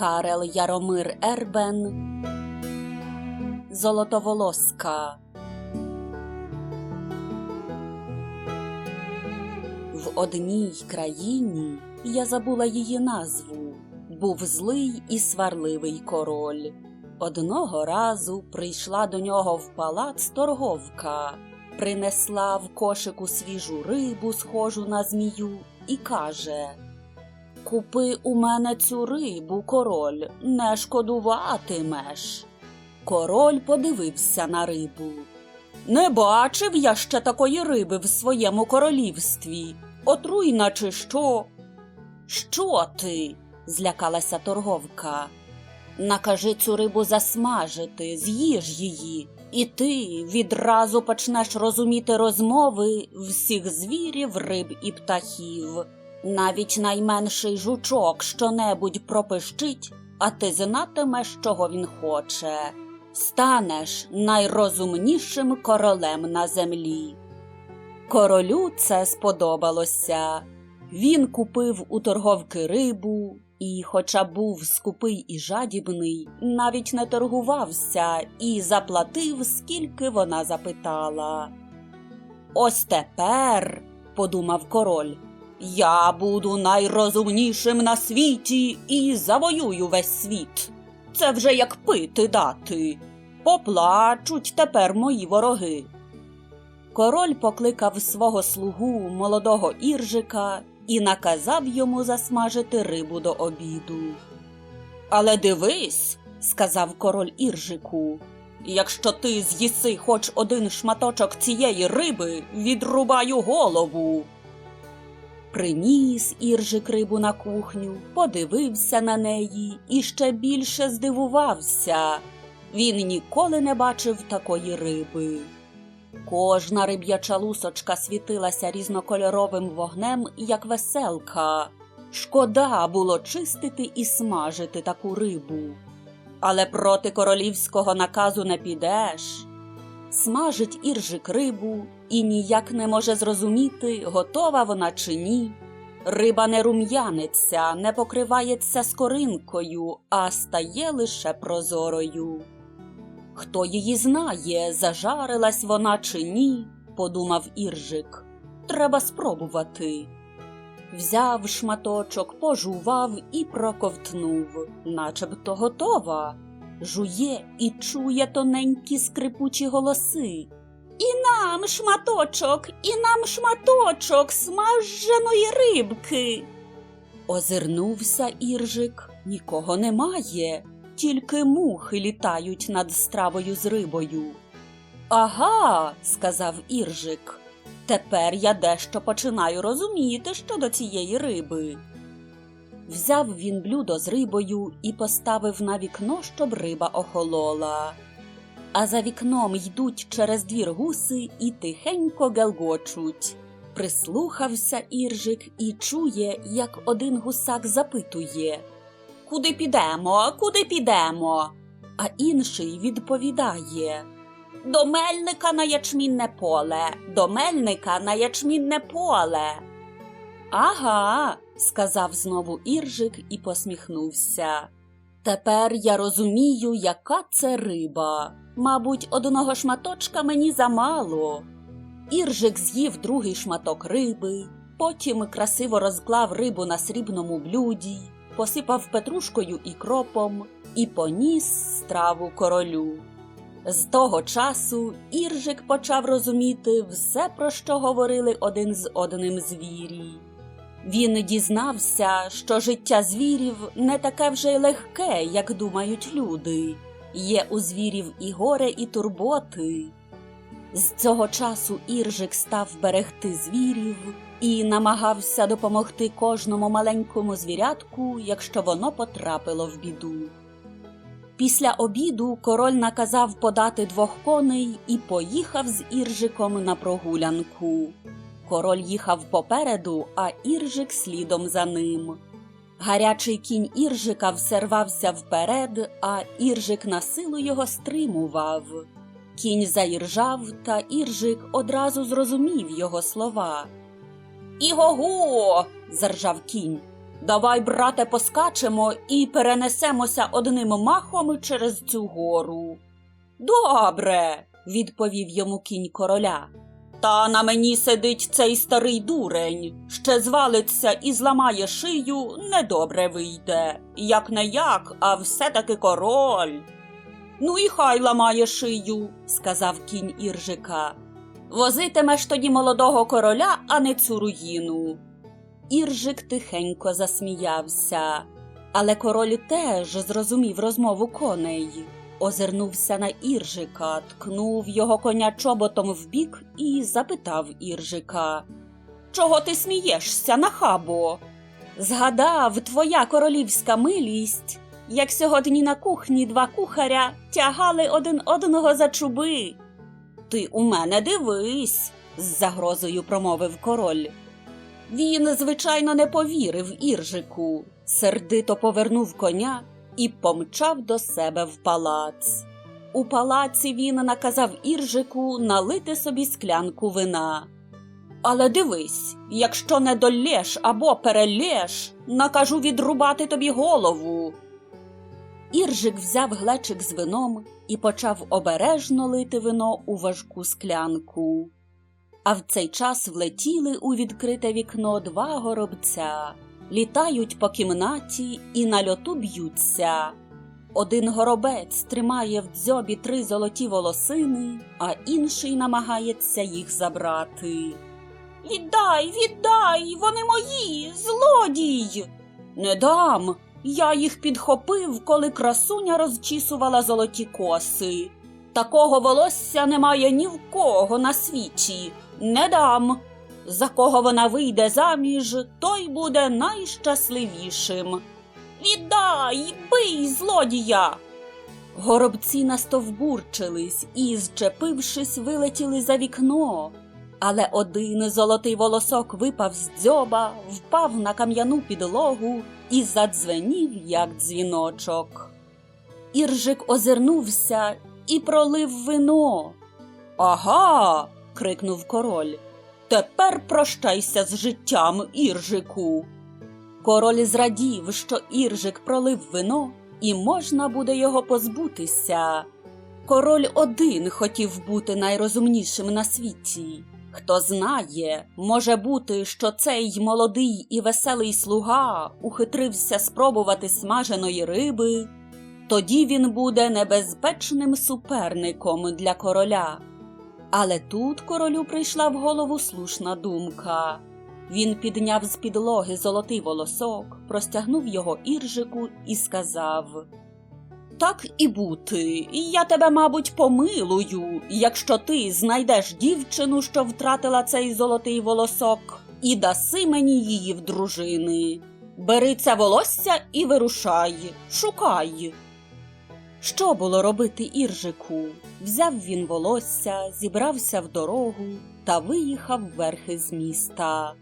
Карел Яромир Ербен Золотоволоска В одній країні я забула її назву. Був злий і сварливий король. Одного разу прийшла до нього в палац торговка, принесла в кошику свіжу рибу, схожу на змію, і каже Купи у мене цю рибу, король, не шкодуватимеш. Король подивився на рибу. Не бачив я ще такої риби в своєму королівстві. Отруйна чи що? Що ти? злякалася торговка. Накажи цю рибу засмажити, з'їж її, і ти відразу почнеш розуміти розмови всіх звірів, риб і птахів. Навіть найменший жучок щонебудь пропищить, а ти знатимеш, чого він хоче. Станеш найрозумнішим королем на землі. Королю це сподобалося. Він купив у торговки рибу і, хоча був скупий і жадібний, навіть не торгувався і заплатив, скільки вона запитала. Ось тепер, подумав король, я буду найрозумнішим на світі і завоюю весь світ. Це вже як пити дати. Поплачуть тепер мої вороги. Король покликав свого слугу молодого іржика і наказав йому засмажити рибу до обіду. Але дивись, сказав король іржику, якщо ти з'їси хоч один шматочок цієї риби, відрубаю голову. Приніс іржик рибу на кухню, подивився на неї і ще більше здивувався. Він ніколи не бачив такої риби. Кожна риб'яча лусочка світилася різнокольоровим вогнем, як веселка. Шкода було чистити і смажити таку рибу. Але проти королівського наказу не підеш. Смажить іржик рибу і ніяк не може зрозуміти, готова вона чи ні. Риба не рум'яниться, не покривається скоринкою, а стає лише прозорою. Хто її знає, зажарилась вона чи ні, подумав іржик. Треба спробувати. Взяв шматочок, пожував і проковтнув, начебто готова. Жує і чує тоненькі скрипучі голоси. І нам шматочок, і нам шматочок смаженої рибки. Озирнувся іржик, нікого немає, тільки мухи літають над стравою з рибою. Ага, сказав іржик. Тепер я дещо починаю розуміти щодо цієї риби. Взяв він блюдо з рибою і поставив на вікно, щоб риба охолола. А за вікном йдуть через двір гуси і тихенько гелгочуть. Прислухався іржик і чує, як один гусак запитує Куди підемо, куди підемо? А інший відповідає До мельника на ячмінне поле, до мельника на ячмінне поле. Ага, сказав знову іржик і посміхнувся. Тепер я розумію, яка це риба. Мабуть, одного шматочка мені замало. Іржик з'їв другий шматок риби, потім красиво розклав рибу на срібному блюді, посипав петрушкою і кропом і поніс страву королю. З того часу Іржик почав розуміти все, про що говорили один з одним звірі. Він дізнався, що життя звірів не таке вже й легке, як думають люди. Є у звірів і горе, і турботи. З цього часу Іржик став берегти звірів і намагався допомогти кожному маленькому звірятку, якщо воно потрапило в біду. Після обіду король наказав подати двох коней і поїхав з Іржиком на прогулянку. Король їхав попереду, а Іржик слідом за ним. Гарячий кінь Іржика всервався вперед, а Іржик на силу його стримував. Кінь заіржав, та Іржик одразу зрозумів його слова. Іго-го! заржав кінь. Давай, брате, поскачемо і перенесемося одним махом через цю гору. Добре, відповів йому кінь короля. Та на мені сидить цей старий дурень, ще звалиться і зламає шию, недобре вийде. Як не як, а все-таки король. Ну і хай ламає шию, сказав кінь Іржика. Возитимеш тоді молодого короля, а не цю руїну. Іржик тихенько засміявся, але король теж зрозумів розмову коней. Озирнувся на Іржика, ткнув його коня чоботом в бік і запитав Іржика Чого ти смієшся, нахабо? Згадав твоя королівська милість, як сьогодні на кухні два кухаря тягали один одного за чуби. Ти у мене дивись, з загрозою промовив король. Він, звичайно, не повірив Іржику, сердито повернув коня і помчав до себе в палац. У палаці він наказав Іржику налити собі склянку вина. Але дивись, якщо не долєш або перелєш, накажу відрубати тобі голову. Іржик взяв глечик з вином і почав обережно лити вино у важку склянку. А в цей час влетіли у відкрите вікно два горобця, літають по кімнаті і на льоту б'ються. Один горобець тримає в дзьобі три золоті волосини, а інший намагається їх забрати. Віддай, віддай, вони мої, злодій. Не дам. Я їх підхопив, коли красуня розчісувала золоті коси. Такого волосся немає ні в кого на світі. Не дам. За кого вона вийде заміж, той буде найщасливішим. Віддай, бий злодія. Горобці настовбурчились і, зчепившись, вилетіли за вікно. Але один золотий волосок випав з дзьоба, впав на кам'яну підлогу і задзвенів, як дзвіночок. Іржик озирнувся і пролив вино. Ага. крикнув король. Тепер прощайся з життям, Іржику. Король зрадів, що Іржик пролив вино, і можна буде його позбутися. Король один хотів бути найрозумнішим на світі. Хто знає, може бути, що цей молодий і веселий слуга ухитрився спробувати смаженої риби, тоді він буде небезпечним суперником для короля. Але тут королю прийшла в голову слушна думка. Він підняв з підлоги золотий волосок, простягнув його іржику і сказав Так і бути, я тебе, мабуть, помилую, якщо ти знайдеш дівчину, що втратила цей золотий волосок, і даси мені її в дружини. Бери це волосся і вирушай, шукай. Що було робити Іржику? Взяв він волосся, зібрався в дорогу та виїхав верхи з міста.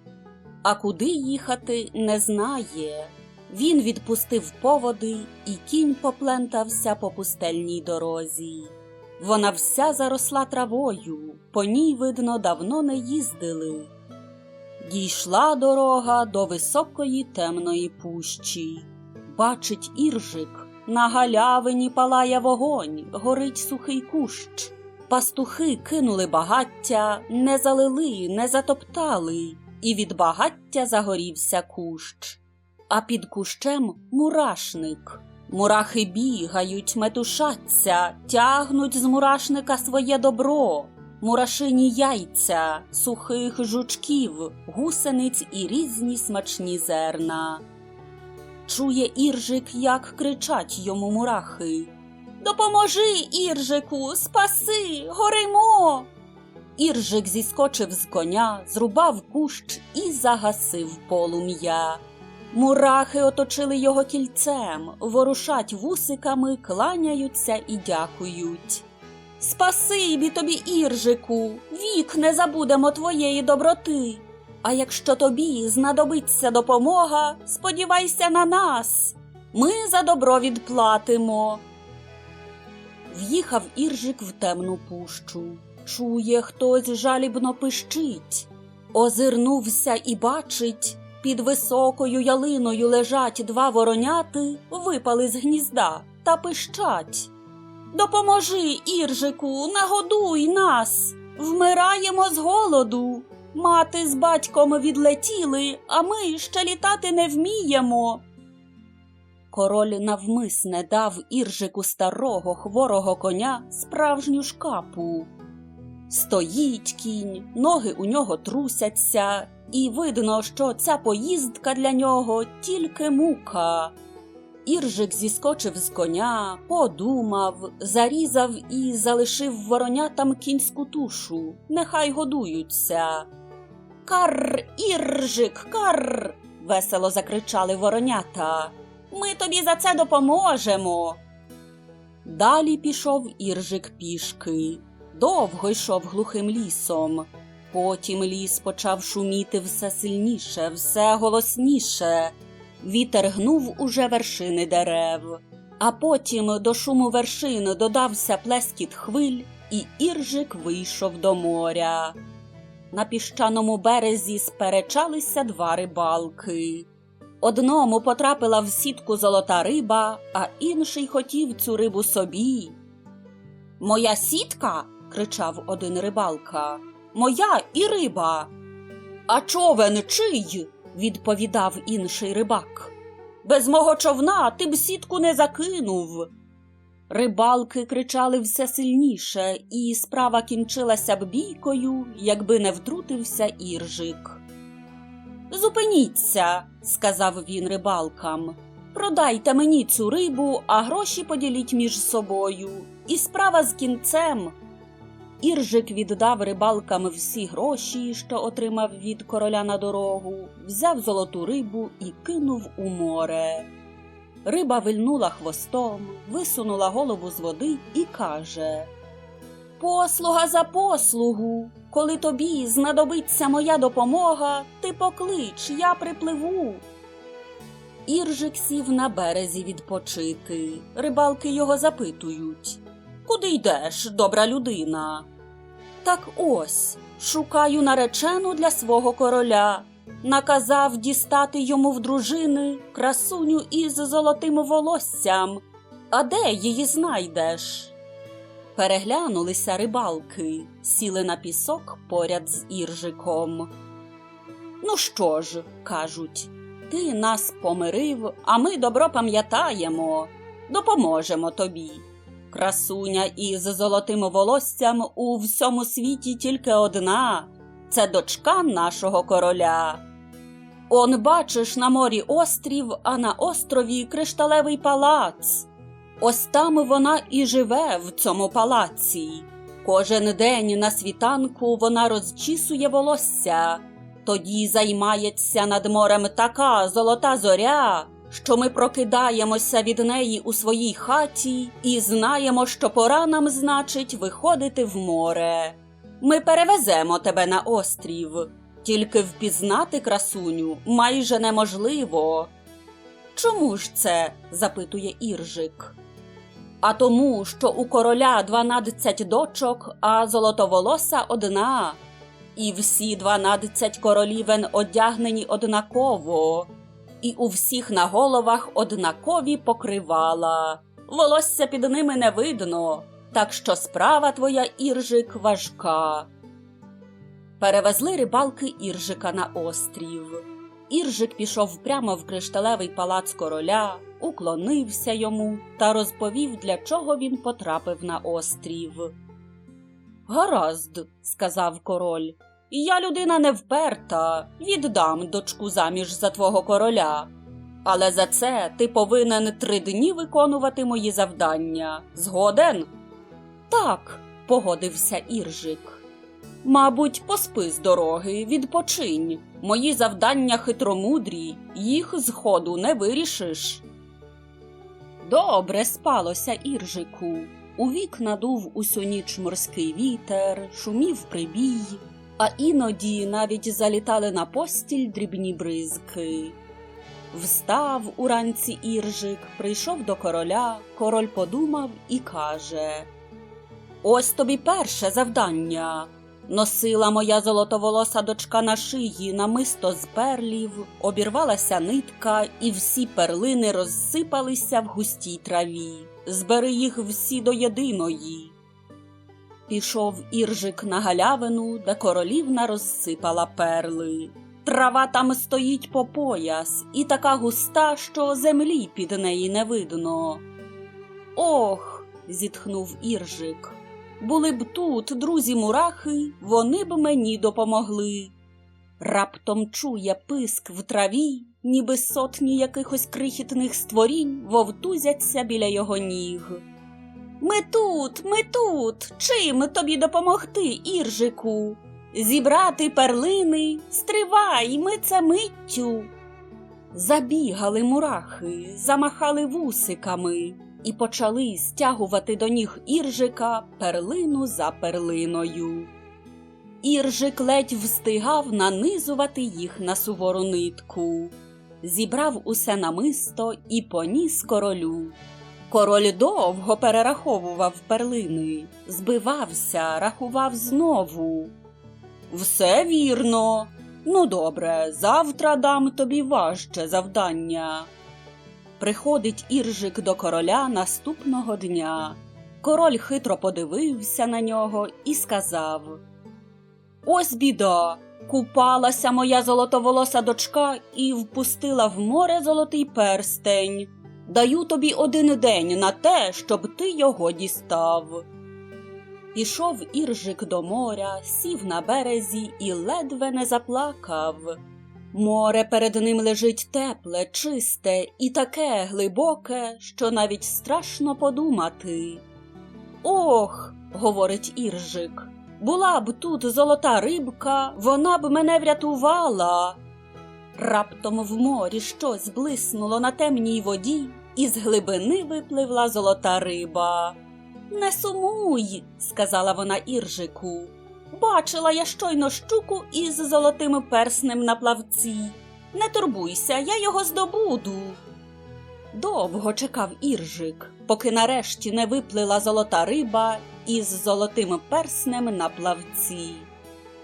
А куди їхати не знає. Він відпустив поводи, і кінь поплентався по пустельній дорозі. Вона вся заросла травою, по ній, видно, давно не їздили. Дійшла дорога до високої темної пущі. Бачить іржик, на галявині палає вогонь, горить сухий кущ. Пастухи кинули багаття, не залили, не затоптали, і від багаття загорівся кущ. А під кущем мурашник. Мурахи бігають, метушаться, тягнуть з мурашника своє добро, мурашині яйця, сухих жучків, гусениць і різні смачні зерна. Чує Іржик, як кричать йому мурахи. Допоможи, Іржику, спаси, горимо. Іржик зіскочив з коня, зрубав кущ і загасив полум'я. Мурахи оточили його кільцем, ворушать вусиками, кланяються і дякують. Спасибі тобі, Іржику, вік не забудемо твоєї доброти. А якщо тобі знадобиться допомога, сподівайся на нас. Ми за добро відплатимо. В'їхав Іржик в темну пущу. Чує, хтось жалібно пищить. Озирнувся і бачить, під високою ялиною лежать два вороняти, випали з гнізда та пищать. Допоможи, Іржику, нагодуй нас. Вмираємо з голоду. Мати з батьком відлетіли, а ми ще літати не вміємо. Король навмисне дав Іржику старого хворого коня справжню шкапу. Стоїть кінь, ноги у нього трусяться, і видно, що ця поїздка для нього тільки мука. Іржик зіскочив з коня, подумав, зарізав і залишив воронятам кінську тушу. Нехай годуються. Кар, Іржик, кар. весело закричали воронята. Ми тобі за це допоможемо. Далі пішов Іржик пішки. Довго йшов глухим лісом. Потім ліс почав шуміти все сильніше, все голосніше. Вітер гнув уже вершини дерев, а потім до шуму вершин додався плескіт хвиль, і Іржик вийшов до моря. На піщаному березі сперечалися два рибалки. Одному потрапила в сітку золота риба, а інший хотів цю рибу собі. Моя сітка. кричав один рибалка. Моя і риба. А човен чий? відповідав інший рибак. Без мого човна ти б сітку не закинув. Рибалки кричали все сильніше, і справа кінчилася б бійкою, якби не втрутився іржик. Зупиніться, сказав він рибалкам. Продайте мені цю рибу, а гроші поділіть між собою. І справа з кінцем. Іржик віддав рибалкам всі гроші, що отримав від короля на дорогу, взяв золоту рибу і кинув у море. Риба вильнула хвостом, висунула голову з води і каже Послуга за послугу. Коли тобі знадобиться моя допомога, ти поклич, я припливу. Іржик сів на березі відпочити. Рибалки його запитують Куди йдеш, добра людина? Так ось шукаю наречену для свого короля. Наказав дістати йому в дружини красуню із золотим волоссям. А де її знайдеш? Переглянулися рибалки, сіли на пісок поряд з Іржиком. Ну що ж, кажуть, ти нас помирив, а ми добро пам'ятаємо, допоможемо тобі. Красуня із золотим волоссям у всьому світі тільки одна це дочка нашого короля. Он бачиш на морі острів, а на острові кришталевий палац. Ось там вона і живе в цьому палаці. Кожен день на світанку вона розчісує волосся, тоді займається над морем така золота зоря, що ми прокидаємося від неї у своїй хаті і знаємо, що пора нам, значить, виходити в море. Ми перевеземо тебе на острів, тільки впізнати красуню майже неможливо. Чому ж це? запитує Іржик. А тому, що у короля дванадцять дочок, а золотоволоса одна, і всі дванадцять королівен одягнені однаково, і у всіх на головах однакові покривала. Волосся під ними не видно, так що справа твоя, Іржик, важка. Перевезли рибалки Іржика на острів. Іржик пішов прямо в кришталевий палац короля, уклонився йому та розповів, для чого він потрапив на острів. Гаразд, сказав король, я людина не вперта, віддам дочку заміж за твого короля. Але за це ти повинен три дні виконувати мої завдання. Згоден? Так, погодився Іржик. Мабуть, поспи з дороги, відпочинь. Мої завдання хитромудрі, їх з ходу не вирішиш. Добре спалося Іржику. У вікна дув усю ніч морський вітер, шумів прибій, а іноді навіть залітали на постіль дрібні бризки. Встав уранці Іржик, прийшов до короля, король подумав і каже Ось тобі перше завдання. Носила моя золотоволоса дочка на шиї намисто з перлів, обірвалася нитка, і всі перлини розсипалися в густій траві. Збери їх всі до єдиної. Пішов іржик на галявину, де королівна розсипала перли. Трава там стоїть по пояс, і така густа, що землі під неї не видно. Ох, зітхнув іржик. Були б тут, друзі мурахи, вони б мені допомогли. Раптом чує писк в траві, ніби сотні якихось крихітних створінь вовтузяться біля його ніг. Ми тут, ми тут. Чим тобі допомогти, Іржику? Зібрати перлини, стривай, ми це миттю. Забігали мурахи, замахали вусиками і почали стягувати до ніг іржика перлину за перлиною. Іржик ледь встигав нанизувати їх на сувору нитку, зібрав усе намисто і поніс королю. Король довго перераховував перлини, збивався, рахував знову. Все вірно. Ну, добре, завтра дам тобі важче завдання. Приходить іржик до короля наступного дня. Король хитро подивився на нього і сказав: Ось біда. Купалася моя золотоволоса дочка і впустила в море золотий перстень. Даю тобі один день на те, щоб ти його дістав. Пішов іржик до моря, сів на березі і ледве не заплакав. Море перед ним лежить тепле, чисте і таке глибоке, що навіть страшно подумати. Ох, говорить іржик, була б тут золота рибка, вона б мене врятувала. Раптом в морі щось блиснуло на темній воді, і з глибини випливла золота риба. Не сумуй, сказала вона іржику. Бачила я щойно щуку із золотим перснем на плавці. Не турбуйся, я його здобуду. Довго чекав іржик, поки нарешті не виплила золота риба із золотим перснем на плавці.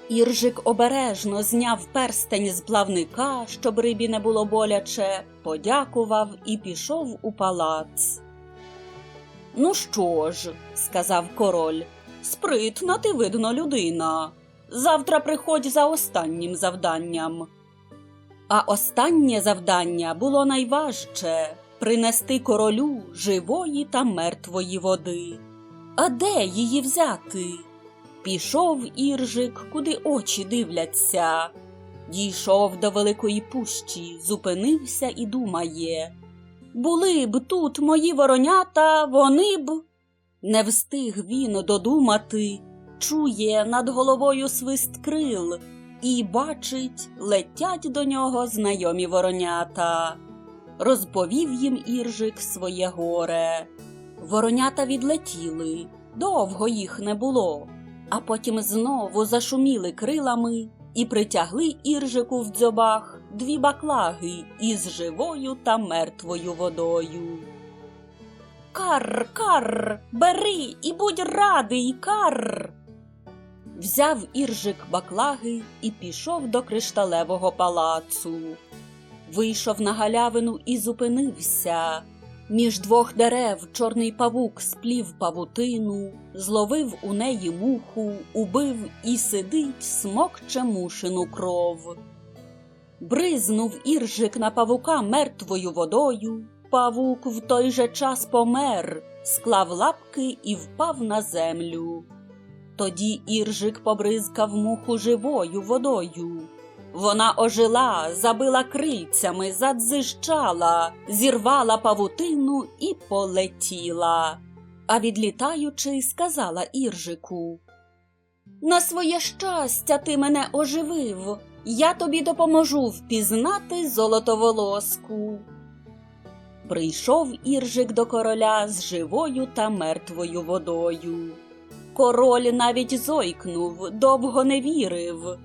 Іржик обережно зняв перстень з плавника, щоб рибі не було боляче, подякував і пішов у палац. Ну що ж, сказав король, спритна ти, видно, людина. Завтра приходь за останнім завданням. А останнє завдання було найважче принести королю живої та мертвої води. А де її взяти? Пішов іржик, куди очі дивляться. Дійшов до великої пущі, зупинився і думає. Були б тут мої воронята, вони б. Не встиг він додумати, чує над головою свист крил і бачить, летять до нього знайомі воронята. Розповів їм іржик своє горе. Воронята відлетіли, довго їх не було, а потім знову зашуміли крилами і притягли іржику в дзьобах дві баклаги із живою та мертвою водою. Кар, кар, бери і будь радий, кар. Взяв іржик баклаги і пішов до кришталевого палацу. Вийшов на галявину і зупинився. Між двох дерев чорний павук сплів павутину, зловив у неї муху, убив і сидить, смокче мушину кров. Бризнув іржик на павука мертвою водою. Павук в той же час помер, склав лапки і впав на землю. Тоді іржик побризкав муху живою водою. Вона ожила, забила крильцями, задзижчала, зірвала павутину і полетіла. А відлітаючи, сказала іржику На своє щастя, ти мене оживив. Я тобі допоможу впізнати золотоволоску. Прийшов іржик до короля з живою та мертвою водою. Король навіть зойкнув, довго не вірив,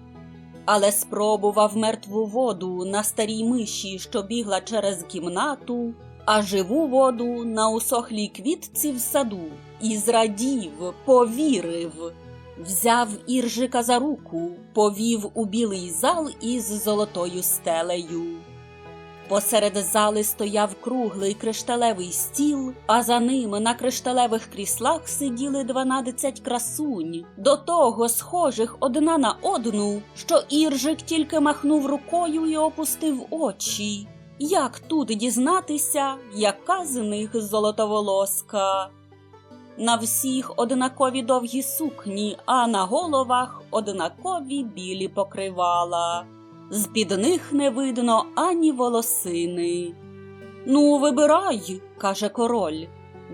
але спробував мертву воду на старій миші, що бігла через кімнату, а живу воду на усохлій квітці в саду, і зрадів, повірив. взяв Іржика за руку, повів у білий зал із золотою стелею. Посеред зали стояв круглий кришталевий стіл, а за ним на кришталевих кріслах сиділи дванадцять красунь, до того схожих одна на одну, що Іржик тільки махнув рукою і опустив очі. Як тут дізнатися, яка з них золотоволоска? На всіх однакові довгі сукні, а на головах однакові білі покривала. З під них не видно ані волосини. Ну, вибирай, каже король.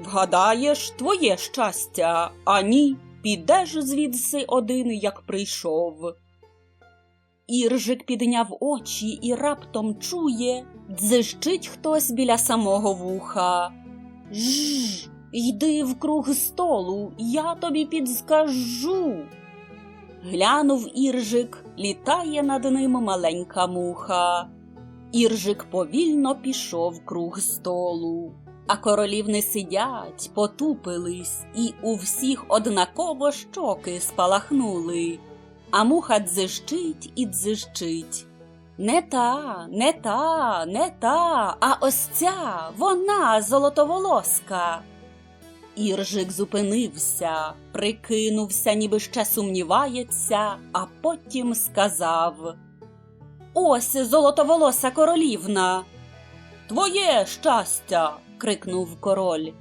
Вгадаєш твоє щастя, а ні, підеш звідси один, як прийшов. Іржик підняв очі і раптом чує, дзищить хтось біля самого вуха. Жж, йди в круг столу, я тобі підскажу. Глянув Іржик, літає над ним маленька муха. Іржик повільно пішов круг столу, а королівни сидять, потупились, і у всіх однаково щоки спалахнули, а муха дзищить і дзищить. Не та, не та, не та, а ось ця, вона золотоволоска. Іржик зупинився, прикинувся, ніби ще сумнівається, а потім сказав Ось золотоволоса королівна. Твоє щастя. крикнув король.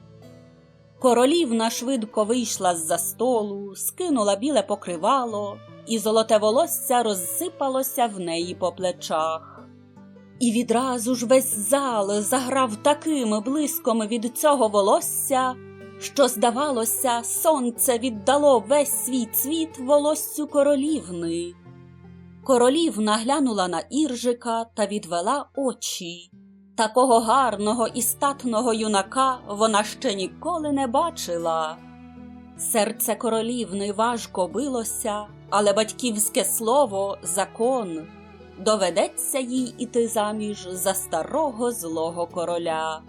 Королівна швидко вийшла з за столу, скинула біле покривало, і золоте волосся розсипалося в неї по плечах. І відразу ж весь зал заграв таким блиском від цього волосся, що, здавалося, сонце віддало весь свій цвіт волоссю королівни. Королівна глянула на Іржика та відвела очі. Такого гарного і статного юнака вона ще ніколи не бачила. Серце королівни важко билося, але батьківське слово закон. Доведеться їй іти заміж за старого злого короля.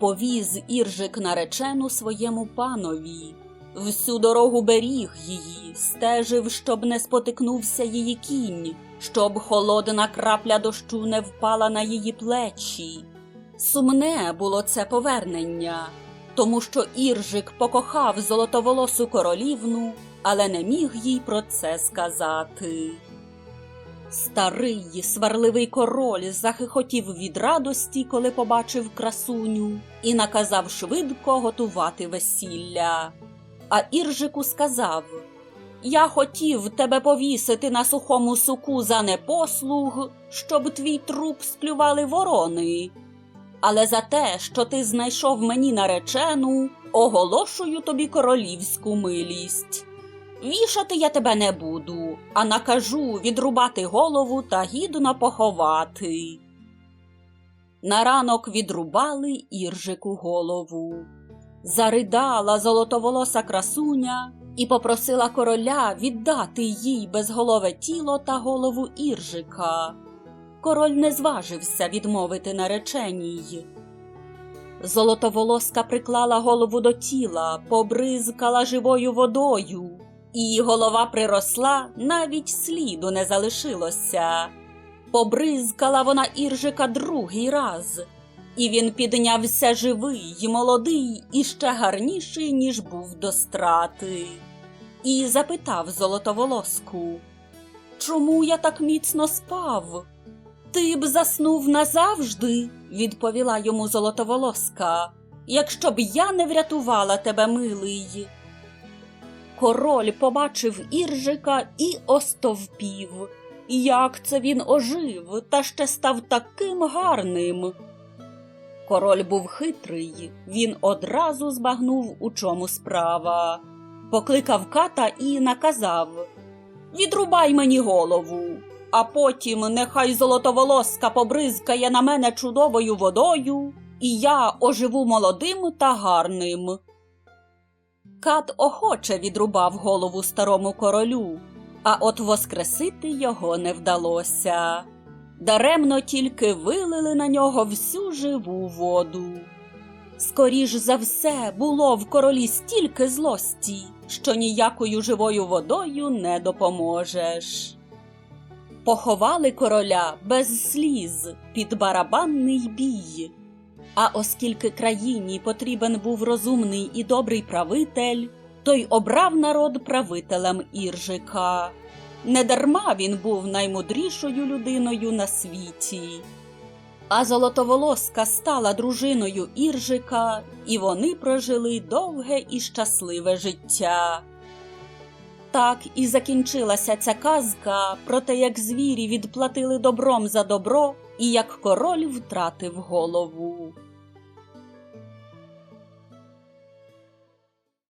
Повіз Іржик наречену своєму панові. Всю дорогу беріг її, стежив, щоб не спотикнувся її кінь, щоб холодна крапля дощу не впала на її плечі. Сумне було це повернення, тому що Іржик покохав золотоволосу королівну, але не міг їй про це сказати. Старий сварливий король захихотів від радості, коли побачив красуню, і наказав швидко готувати весілля. А Іржику сказав Я хотів тебе повісити на сухому суку за непослуг, щоб твій труп склювали ворони. Але за те, що ти знайшов мені наречену, оголошую тобі королівську милість. Вішати я тебе не буду, а накажу відрубати голову та гідно поховати. На ранок відрубали Іржику голову. Заридала золотоволоса красуня і попросила короля віддати їй безголове тіло та голову Іржика. Король не зважився відмовити нареченій. Золотоволоска приклала голову до тіла, побризкала живою водою, і голова приросла, навіть сліду не залишилося. Побризкала вона Іржика другий раз, і він піднявся живий, молодий, і ще гарніший, ніж був до страти. І запитав золотоволоску Чому я так міцно спав? Ти б заснув назавжди, відповіла йому золотоволоска, якщо б я не врятувала тебе, милий. Король побачив Іржика і остовпів. Як це він ожив та ще став таким гарним. Король був хитрий, він одразу збагнув, у чому справа. Покликав ката і наказав Відрубай мені голову, а потім нехай золотоволоска побризкає на мене чудовою водою, і я оживу молодим та гарним. Кат охоче відрубав голову старому королю, а от воскресити його не вдалося. Даремно тільки вилили на нього всю живу воду. Скоріш за все було в королі стільки злості, що ніякою живою водою не допоможеш. Поховали короля без сліз під барабанний бій. А оскільки країні потрібен був розумний і добрий правитель, то й обрав народ правителем Іржика. Недарма він був наймудрішою людиною на світі. А золотоволоска стала дружиною Іржика, і вони прожили довге і щасливе життя. Так і закінчилася ця казка про те, як звірі відплатили добром за добро, і як король втратив голову.